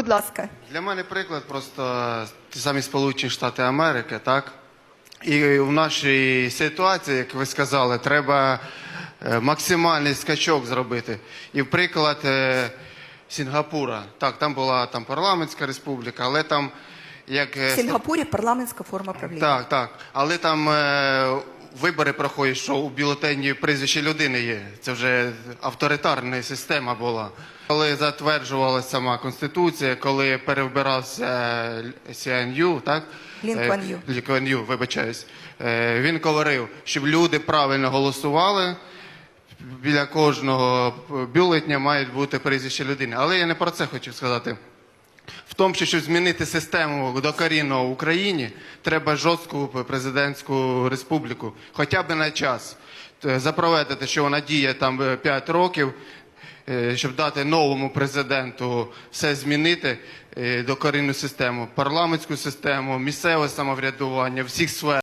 Будь ласка. Для мене приклад просто ті самі Сполучені Штати Америки, так? І в нашій ситуації, як ви сказали, треба е, максимальний скачок зробити. І приклад е, Сінгапура. Так, там була там парламентська республіка, але там як е, В Сінгапурі парламентська форма правління. так, так. Але там вибори проходять, що у бюлетені прізвище людини є. Це вже авторитарна система була. Коли затверджувалася сама конституція, коли перевибирався Сіан'ю, так? Лін Е, Ю. Лі Ю, вибачаюсь. Е, Він говорив, щоб люди правильно голосували. Біля кожного бюлетня мають бути прізвище людини. Але я не про це хочу сказати. В тому, що змінити систему докорінно в Україні, треба жорстку президентську республіку, хоча б на час. Т- Запровадити, що вона діє там 5 років, е, щоб дати новому президенту все змінити, е, докорінну систему, парламентську систему, місцеве самоврядування, всіх сфер.